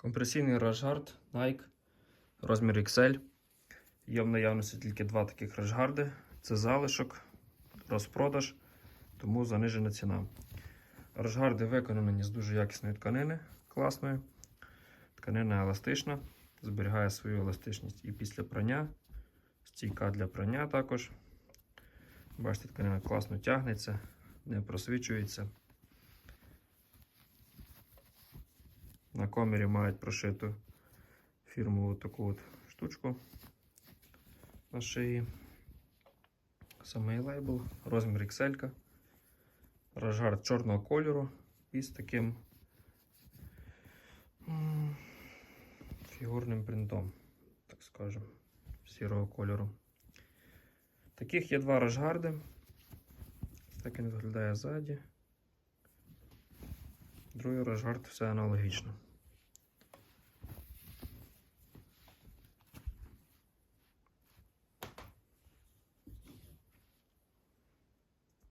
Компресійний рашгард Nike, розмір XL. Є в наявності тільки два таких рашгарди. Це залишок, розпродаж, тому занижена ціна. Рашгарди виконані з дуже якісної тканини, класної. Тканина еластична, зберігає свою еластичність і після прання. Стійка для прання також. Бачите, тканина класно тягнеться, не просвічується. На комірі мають прошиту фірмову таку от штучку на шиї. Самий лейбл, розмір XL. Рожгард чорного кольору і з таким фігурним принтом, так скажемо, сірого кольору. Таких є два рожгарди. Так він виглядає ззаді. Другий рожгард все аналогічно.